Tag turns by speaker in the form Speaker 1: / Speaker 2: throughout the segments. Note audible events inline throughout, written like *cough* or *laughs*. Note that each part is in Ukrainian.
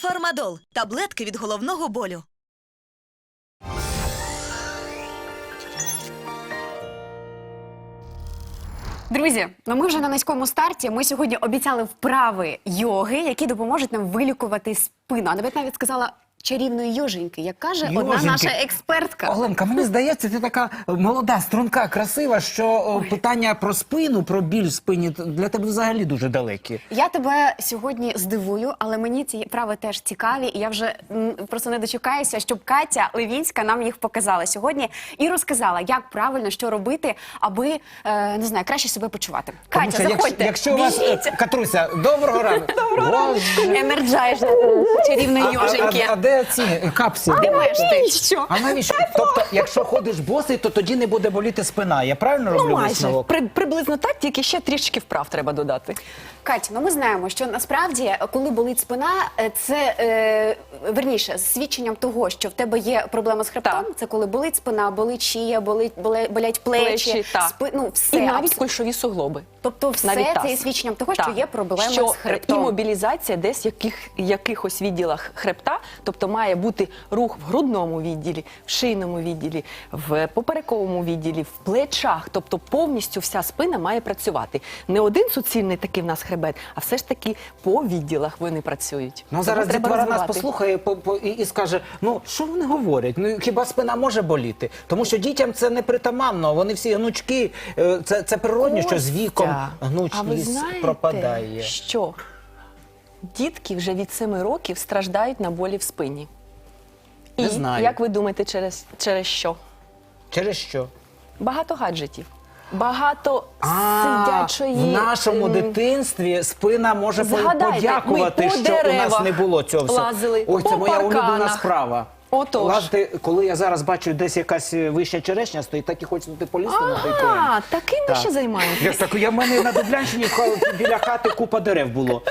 Speaker 1: Фармадол таблетки від головного болю.
Speaker 2: Друзі, ну ми вже на низькому старті. Ми сьогодні обіцяли вправи йоги, які допоможуть нам вилікувати спину. А навіть навіть сказала чарівної йоженьки, як каже одна
Speaker 3: Йоженьки.
Speaker 2: наша експертка.
Speaker 3: Оленка, мені здається, ти така молода, струнка, красива, що о, питання про спину, про біль в спині для тебе взагалі дуже далекі.
Speaker 2: Я тебе сьогодні здивую, але мені ці вправи теж цікаві, і я вже м, просто не дочекаюся, щоб Катя Левінська нам їх показала сьогодні і розказала, як правильно що робити, аби е, не знаю, краще себе почувати. Катя,
Speaker 3: що якщо,
Speaker 2: заходьте,
Speaker 3: якщо у вас
Speaker 2: біжіть.
Speaker 3: е, Катруся, доброго ранку. Доброго
Speaker 2: Енерджайж чарівної йоженьки.
Speaker 3: А, а, а де ці
Speaker 2: ти? Що?
Speaker 3: А навіщо? Тобто, якщо ходиш босий, то тоді не буде боліти спина. Я правильно роблю
Speaker 4: Ну, майже
Speaker 3: висновок?
Speaker 4: При, приблизно так, тільки ще трішки вправ треба додати.
Speaker 2: Катя, ну ми знаємо, що насправді, коли болить спина, е, це е, верніше з свідченням того, що в тебе є проблема з хребтом.
Speaker 4: Так.
Speaker 2: Це коли болить спина, болить шия, болить боле- болять плечі,
Speaker 4: Плечі, так.
Speaker 2: спи- ну все
Speaker 4: І навіть
Speaker 2: абс-
Speaker 4: кульшові суглоби.
Speaker 2: Тобто, все
Speaker 4: навіть
Speaker 2: це
Speaker 4: таз.
Speaker 2: є свідченням того, що
Speaker 4: Так.
Speaker 2: є проблема
Speaker 4: що
Speaker 2: з хребтом.
Speaker 4: І мобілізація десь в яких, якихось відділах хребта, тобто має бути рух в грудному відділі, в шийному відділі, в поперековому відділі, в плечах. Тобто повністю вся спина має працювати. Не один суцільний такий в нас хребет, а все ж таки по відділах вони працюють.
Speaker 3: Ну
Speaker 4: Тому
Speaker 3: зараз дітвора нас послухає по, по, і, і скаже: ну що вони говорять? Ну хіба спина може боліти? Тому що дітям це не притаманно. Вони всі гнучки. Е, Це, це природні, що з віком
Speaker 4: Костя, а ви знаєте,
Speaker 3: пропадає.
Speaker 4: Що дітки вже від 7 років страждають на болі в спині. І
Speaker 3: Не знаю.
Speaker 4: як ви думаєте, через, через що?
Speaker 3: Через що?
Speaker 4: Багато гаджетів. Багато
Speaker 3: А,
Speaker 4: сидячої
Speaker 3: в нашому
Speaker 4: ем,
Speaker 3: дитинстві спина може по-
Speaker 4: Згадайте,
Speaker 3: подякувати,
Speaker 4: ми по
Speaker 3: що у нас
Speaker 4: деревах
Speaker 3: не було цього всього.
Speaker 4: лазили,
Speaker 3: Ой, це
Speaker 4: по
Speaker 3: моя улюблена
Speaker 4: парканах.
Speaker 3: справа.
Speaker 4: Отож.
Speaker 3: Лазити, коли я зараз бачу, десь якась е, вища черешня стоїть, так і хочеться полізти на той корінь.
Speaker 4: А, таким ми ще займаємося.
Speaker 3: Я так, я в мене на Дублянщині в ха- біля хати купа дерев було.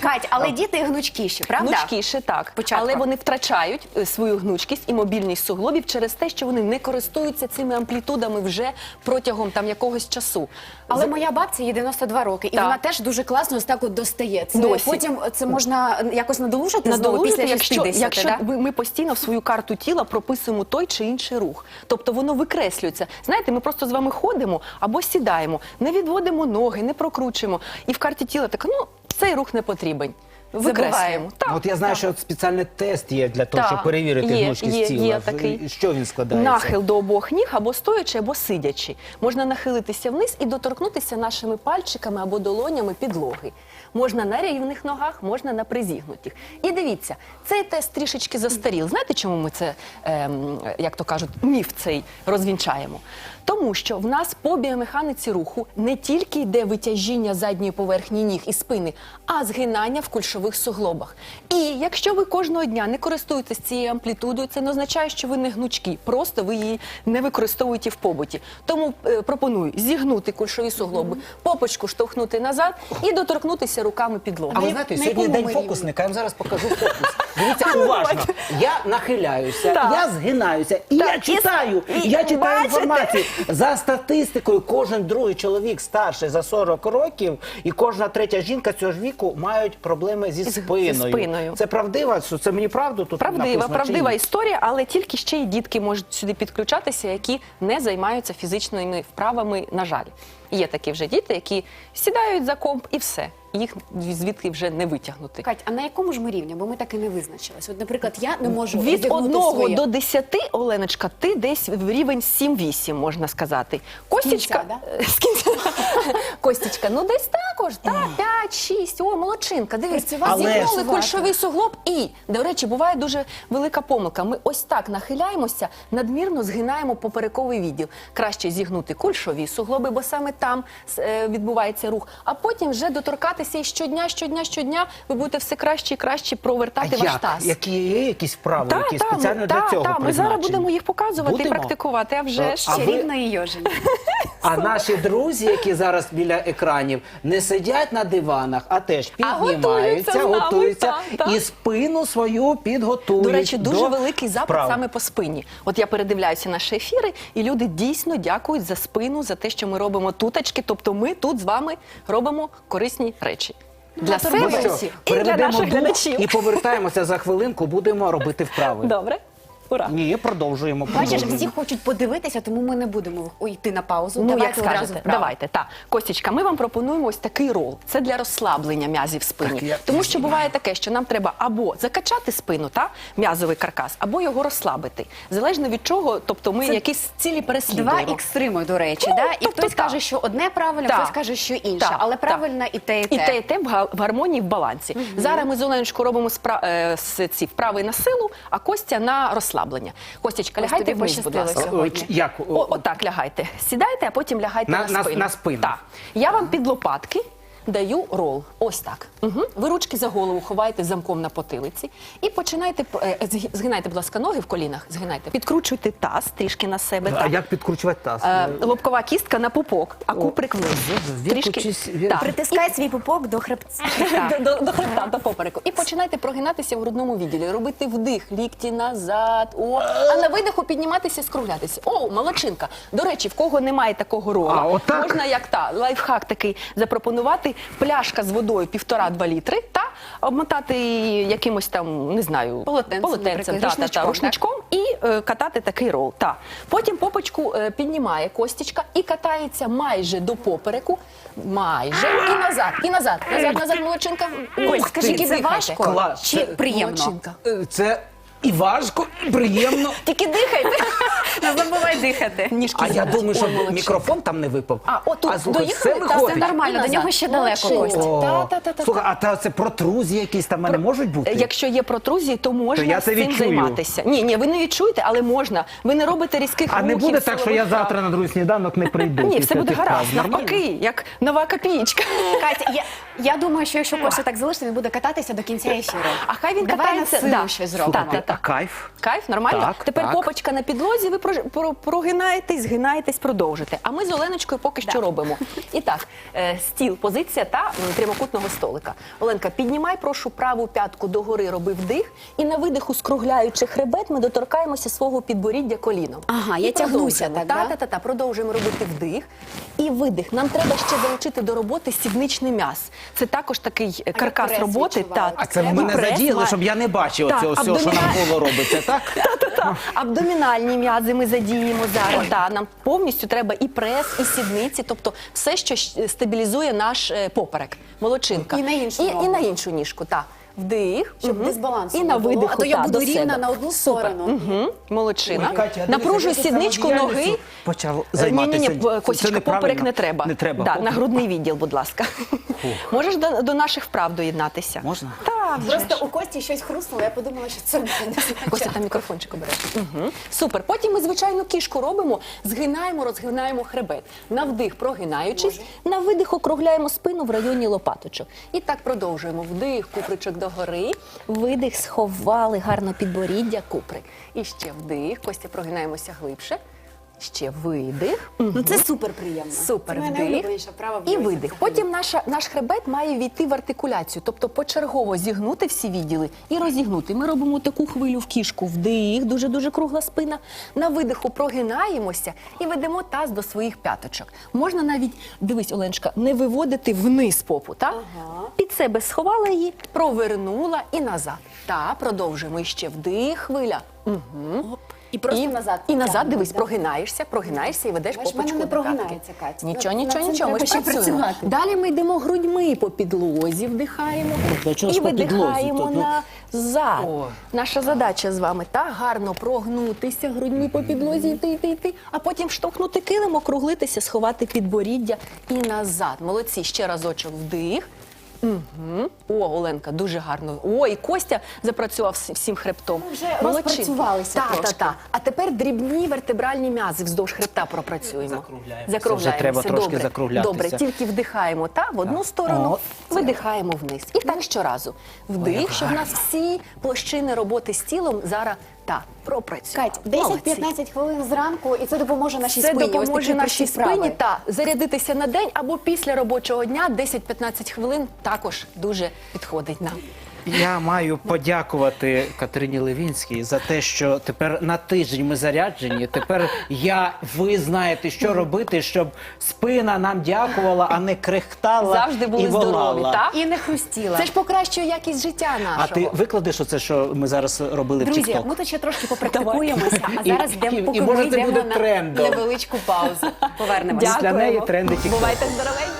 Speaker 2: Кать, але діти гнучкіші, правда?
Speaker 4: Гнучкіше, так.
Speaker 2: Спочатку.
Speaker 4: Але вони втрачають е, свою гнучкість і мобільність суглобів через те, що вони не користуються цими амплітудами вже протягом там якогось часу.
Speaker 2: Але
Speaker 4: З-
Speaker 2: моя бабця їй 92 роки, і
Speaker 4: Так.
Speaker 2: вона теж дуже класно ось так от достає. Це
Speaker 4: Досі.
Speaker 2: потім це можна якось надолужити знову після
Speaker 4: якщо,
Speaker 2: 60,
Speaker 4: якщо
Speaker 2: да?
Speaker 4: ми, ми постійно в свою карту тіла прописуємо той чи інший рух. Тобто воно викреслюється. Знаєте, ми просто з вами ходимо або сідаємо, не відводимо ноги, не прокручуємо. І в карті тіла так, ну, цей рух не потрібен. Викреслюємо. Так,
Speaker 3: От я знаю,
Speaker 4: так.
Speaker 3: що от спеціальний тест є для того,
Speaker 4: Так,
Speaker 3: щоб перевірити
Speaker 4: є,
Speaker 3: гнучкість
Speaker 4: є,
Speaker 3: тіла.
Speaker 4: є такий.
Speaker 3: Що він складається?
Speaker 4: Нахил до обох ніг або стоячи, або сидячи. Можна нахилитися вниз і доторкнутися нашими пальчиками або долонями підлоги. Можна на рівних ногах, можна на призігнутих. І дивіться, цей тест трішечки застаріл. Знаєте, чому ми це, ем, як то кажуть, міф цей розвінчаємо? Тому що в нас по біомеханіці руху не тільки йде витяжіння задньої поверхні ніг і спини, а згинання в кульшових суглобах. І якщо ви кожного дня не користуєтесь цією амплітудою, це не означає, що ви не гнучкі, просто ви її не використовуєте в побуті. Тому е, пропоную зігнути кульшові суглоби, попочку штовхнути назад і доторкнутися руками підлоги.
Speaker 3: А ви знаєте,
Speaker 2: на
Speaker 3: сьогодні
Speaker 2: якому
Speaker 3: день
Speaker 2: ми рівні?
Speaker 3: фокусника, я вам зараз покажу *laughs* фокус. Дивіться уважно. Я нахиляюся,
Speaker 4: Так.
Speaker 3: я згинаюся, і я
Speaker 4: Так, і-
Speaker 3: читаю.
Speaker 4: і-
Speaker 3: я читаю
Speaker 4: бачите?
Speaker 3: інформацію. За статистикою, кожен другий чоловік старший за 40 років, і кожна третя жінка цього ж віку мають проблеми зі
Speaker 4: Зі
Speaker 3: спиною.
Speaker 4: спиною.
Speaker 3: Це правдива? Це мені правду тут
Speaker 4: Правдива,
Speaker 3: написано,
Speaker 4: правдива історія, але тільки ще й дітки можуть сюди підключатися, які не займаються фізичними вправами, на жаль. Є такі вже діти, які сідають за комп і все. Їх звідки вже не витягнути.
Speaker 2: Кать, а на якому ж ми рівні? Бо ми так і не визначились. От, наприклад, я не можу
Speaker 4: Від 1
Speaker 2: своє.
Speaker 4: до 10, Оленочка, ти десь в рівень 7-8, можна сказати. Костічка, Е, з кінця. *laughs* Костічка, ну десь також, так, 5-6, о, молодчинка, дивись, зігнули кульшовий суглоб і, до речі, буває дуже велика помилка. Ми ось так нахиляємося, надмірно згинаємо поперековий відділ. Краще зігнути кульшові суглоби, бо саме там е, відбувається рух, а потім вже доторкатися і щодня, щодня, щодня ви будете все краще і краще
Speaker 3: А
Speaker 4: провертати ваш
Speaker 3: як?
Speaker 4: таз.
Speaker 3: Які є якісь вправи,
Speaker 4: Та,
Speaker 3: які спеціально для
Speaker 4: та,
Speaker 3: цього
Speaker 4: та, Ми зараз будемо їх показувати
Speaker 3: Будемо?
Speaker 4: і практикувати. А вже ж
Speaker 3: А ви-
Speaker 2: Чарівної йожені. *laughs*
Speaker 3: А наші друзі, які зараз біля екранів, не сидять на диванах, а теж піднімаються,
Speaker 4: готуються з нами,
Speaker 3: готуються
Speaker 4: так, так.
Speaker 3: і спину свою підготують.
Speaker 4: До речі, дуже
Speaker 3: до
Speaker 4: великий запит
Speaker 3: вправ.
Speaker 4: саме по спині. От я передивляюся наші ефіри, і люди дійсно дякують за спину, за те, що ми робимо туточки. Тобто ми тут з вами робимо корисні речі. Для себе
Speaker 3: Ну
Speaker 4: і для наших глядачів.
Speaker 3: і повертаємося за хвилинку, будемо робити вправи.
Speaker 4: Добре. Ура!
Speaker 3: Ні, продовжуємо.
Speaker 2: Бачиш,
Speaker 3: продовжуємо.
Speaker 2: всі хочуть подивитися, тому ми не будемо ой, йти на паузу.
Speaker 4: Ну,
Speaker 2: Давайте
Speaker 4: як
Speaker 2: одразу
Speaker 4: скажете,
Speaker 2: вправо.
Speaker 4: давайте. Так, Костічка, ми вам пропонуємо ось такий рол. Це для розслаблення м'язів спині.
Speaker 3: Так, я-
Speaker 4: Тому що буває таке, що нам треба або закачати спину, та м'язовий каркас, або його розслабити. Залежно від чого, тобто ми якісь цілі
Speaker 2: Два
Speaker 4: переслідуємо.
Speaker 2: екстреми, до речі,
Speaker 4: Ну,
Speaker 2: да? і
Speaker 4: тобто
Speaker 2: хтось
Speaker 4: так.
Speaker 2: каже, що одне правильно,
Speaker 4: Так.
Speaker 2: хтось каже, що інше.
Speaker 4: Так,
Speaker 2: Але
Speaker 4: так.
Speaker 2: правильно і те, і те.
Speaker 4: І те, і те в га- в гармонії, в балансі. Зараз ми з Оленочкою робимо спра- е, с- ці вправи на силу, а Костя на розслаблення. Костячка,
Speaker 2: Ось
Speaker 4: лягайте вниз, будь ласка.
Speaker 3: Як?
Speaker 4: О, отак лягайте. Сідайте, а потім лягайте
Speaker 3: На-
Speaker 4: на,
Speaker 3: на-
Speaker 4: спину.
Speaker 3: на спину.
Speaker 4: Так. Я вам під лопатки даю рол. Ось так. Угу. Ви ручки за голову ховаєте замком на потилиці і починайте е, згинайте, будь ласка, ноги в колінах. Згинайте. Підкручуйте таз трішки на себе.
Speaker 3: А
Speaker 4: так.
Speaker 3: як підкручувати таз?
Speaker 4: Е, лобкова кістка на пупок, а куприк вниз.
Speaker 3: ві-
Speaker 4: Так.
Speaker 2: Притискай свій пупок до хребця. *laughs*
Speaker 4: До, до, до хребта, до попереку. І починайте прогинатися в грудному відділі, робити вдих, лікті назад. О, а на видиху підніматися, скруглятися. О, молодчинка. До речі, в кого немає такого
Speaker 3: А,
Speaker 4: можна як та лайфхак такий запропонувати пляшка з водою півтора-два літри та обмотати її якимось там, не знаю,
Speaker 2: Полотенцем,
Speaker 4: полотенцем та, та, та,
Speaker 2: рушничком,
Speaker 4: і е, катати такий рол. Та. Потім попочку е, піднімає костічка і катається майже до попереку. Майже і назад, і назад, назад, назад, молодчинка.
Speaker 2: Коль, скажи, це важко
Speaker 3: Клас.
Speaker 2: чи приємно?
Speaker 4: Молодчинка.
Speaker 3: Е, Це і важко, і приємно. *laughs*
Speaker 4: Тільки дихайте. *laughs*
Speaker 2: Не забувай дихати.
Speaker 4: Ніжки
Speaker 3: А я думаю, що
Speaker 4: Ой,
Speaker 3: мікрофон там не випав.
Speaker 4: А, отут
Speaker 3: слухай,
Speaker 4: доїхали,
Speaker 3: все
Speaker 4: та,
Speaker 3: виходить.
Speaker 4: все
Speaker 2: Нормально, до нього ще далеко. Костя.
Speaker 4: Та, та, та, та,
Speaker 3: Слухай, а та це протрузії якісь там в мене можуть бути?
Speaker 4: Якщо є протрузії, то можна
Speaker 3: То я
Speaker 4: з
Speaker 3: це
Speaker 4: цим
Speaker 3: відчую.
Speaker 4: займатися. Ні, ні, ви не відчуєте, але можна. Ви не робите різких
Speaker 3: А не
Speaker 4: рухів,
Speaker 3: буде так, що я
Speaker 4: силових вправ.
Speaker 3: завтра на другий сніданок не прийду.
Speaker 4: Ні,
Speaker 3: після
Speaker 4: все буде
Speaker 3: тих
Speaker 4: гаразд.
Speaker 3: вправ. Нормально?
Speaker 4: Навпаки, як нова копієчка.
Speaker 2: Катя, я, я думаю, що якщо Костя так залишиться, він буде кататися до кінця ефіру.
Speaker 4: А хай він
Speaker 2: Давай
Speaker 4: катається.
Speaker 2: на силу
Speaker 4: Да.
Speaker 2: щось
Speaker 4: Так,
Speaker 2: зробимо.
Speaker 4: так,
Speaker 3: А
Speaker 4: так.
Speaker 3: кайф?
Speaker 4: Кайф, нормально?
Speaker 3: Так,
Speaker 4: Тепер
Speaker 3: так.
Speaker 4: попочка на підлозі, ви прож- про- прогинаєтесь, згинаєтесь, продовжите. А ми з Оленочкою поки що робимо. І так, е, стіл, позиція та м, прямокутного столика. Оленка, піднімай, прошу, праву п'ятку догори, роби вдих. І на видиху, скругляючи хребет, ми доторкаємося свого підборіддя коліном.
Speaker 2: Ага, я
Speaker 4: І
Speaker 2: тягнуся
Speaker 4: продовжуємо.
Speaker 2: так,
Speaker 4: Та,
Speaker 2: да?
Speaker 4: та, та, та, продовжуємо робити вдих і видих. Нам треба ще залучити до роботи сідничний м'яз. Це також такий е, каркас роботи.
Speaker 2: Та,
Speaker 3: А це в мене
Speaker 4: прес
Speaker 3: задіяли, щоб я не бачив
Speaker 4: Так,
Speaker 3: цього всього, що
Speaker 4: абдоміна-
Speaker 3: навколо робиться, так? *laughs*
Speaker 4: та-та-та. Абдомінальні м'язи ми задіємо зараз. Та, нам повністю треба і прес, і сідниці, тобто все, що стабілізує наш е, поперек. молочинка
Speaker 2: І на іншу
Speaker 4: і, і на іншу ніжку. Так. Вдих.
Speaker 2: Щоб
Speaker 4: Мгм.
Speaker 2: дисбалансу
Speaker 4: І
Speaker 2: не
Speaker 4: на
Speaker 2: було,
Speaker 4: видиху.
Speaker 2: а то я
Speaker 4: та,
Speaker 2: буду
Speaker 4: до
Speaker 2: рівна
Speaker 4: себе.
Speaker 2: на одну
Speaker 4: Супер.
Speaker 2: сторону.
Speaker 4: Угу. Молодчина.
Speaker 3: Ой, Катя, а
Speaker 4: Напружуй сідничку ноги.
Speaker 3: почав
Speaker 4: займатися. Ні,
Speaker 3: ні,
Speaker 4: ні,
Speaker 3: Це неправильно.
Speaker 4: поперек не треба.
Speaker 3: Не треба.
Speaker 4: Да, на грудний відділ, будь ласка. Можеш до, до наших вправ доєднатися?
Speaker 3: Можна?
Speaker 4: Так, вже ж.
Speaker 2: Просто у Кості щось хрустнуло, я подумала, що це буде.
Speaker 4: Костя, там мікрофончик обереш. Угу. Супер. Потім ми звичайну кішку робимо, згинаємо, розгинаємо хребет. На вдих прогинаючись, на видих округляємо спину в районі лопаточок. І так продовжуємо. Вдих, купричок догори, видих, сховали гарно підборіддя, куприк. І ще вдих, Костя, прогинаємося глибше. Ще видих.
Speaker 2: Ну це супер приємно.
Speaker 4: Супер
Speaker 2: Це моя
Speaker 4: вдих
Speaker 2: найулюбленіша в
Speaker 4: і
Speaker 2: йозі
Speaker 4: видих. Потім наша, наш хребет має війти в артикуляцію, тобто почергово зігнути всі відділи і розігнути. Ми робимо таку хвилю в кішку. Вдих, дуже дуже кругла спина. На видиху прогинаємося і ведемо таз до своїх п'яточок. Можна навіть дивись, Оленочка, не виводити вниз попу. Та під себе сховала її, провернула і назад. Та продовжуємо І ще вдих, хвиля. Угу.
Speaker 2: І просто назад
Speaker 4: І назад
Speaker 2: тягнемо,
Speaker 4: дивись,
Speaker 2: да?
Speaker 4: прогинаєшся, прогинаєшся і ведеш
Speaker 2: Бачиш, в
Speaker 4: попочку
Speaker 2: мене не
Speaker 4: до п'ятки.
Speaker 2: прогинається, Катя.
Speaker 4: Нічого,
Speaker 2: Над-
Speaker 4: нічого,
Speaker 2: цим
Speaker 4: нічого. Ми
Speaker 2: треба ще
Speaker 4: працюємо.
Speaker 2: працювати.
Speaker 4: Далі ми йдемо грудьми по підлозі, вдихаємо
Speaker 3: чого
Speaker 4: і
Speaker 3: ж по підлозі?
Speaker 4: видихаємо
Speaker 3: Тут, ну-
Speaker 4: назад.
Speaker 3: О.
Speaker 4: Наша задача з вами так гарно прогнутися грудьми по підлозі, йти, йти, йти, а потім штовхнути килим, округлитися, сховати підборіддя і назад. Молодці, ще разочок вдих. Угу. О, Оленка, дуже гарно. О, і Костя запрацював всім хребтом.
Speaker 2: Ми вже розпрацювалися
Speaker 4: Так,
Speaker 2: трошки.
Speaker 4: так, так. А тепер дрібні вертебральні м'язи вздовж хребта пропрацюємо.
Speaker 3: Закругляємося.
Speaker 4: Закругляємося.
Speaker 3: Вже треба трошки
Speaker 4: Добре.
Speaker 3: закруглятися.
Speaker 4: Добре, тільки вдихаємо та в одну сторону,
Speaker 3: О,
Speaker 4: видихаємо вниз. І так щоразу. Вдих, щоб в нас всі площини роботи з тілом зараз та пропрацювали.
Speaker 2: Кать, 10-15 хвилин зранку, і це допоможе нашій
Speaker 4: Це
Speaker 2: спині. Ось
Speaker 4: допоможе
Speaker 2: такі
Speaker 4: нашій
Speaker 2: прості
Speaker 4: спині та зарядитися на день або після робочого дня 10-15 хвилин також дуже підходить нам.
Speaker 3: Я маю подякувати Катерині Левінській за те, що тепер на тиждень ми заряджені. Тепер я, ви знаєте, що робити, щоб спина нам дякувала, а не крехтала
Speaker 4: Завжди були
Speaker 3: і волала.
Speaker 4: здорові, так?
Speaker 2: І не хрустіла.
Speaker 4: Це ж покращує якість життя нашого.
Speaker 3: А ти викладеш оце, що ми зараз робили в
Speaker 2: Друзі, ми тут ще трошки попрактикуємося, а зараз йдемо,
Speaker 3: і-
Speaker 2: поки
Speaker 3: і, може,
Speaker 2: ми
Speaker 3: це
Speaker 2: йдемо
Speaker 3: буде
Speaker 2: на
Speaker 3: трендом.
Speaker 2: невеличку паузу. Повернемося.
Speaker 3: Після неї тренди TikTok.
Speaker 4: Бувайте здоровенькі.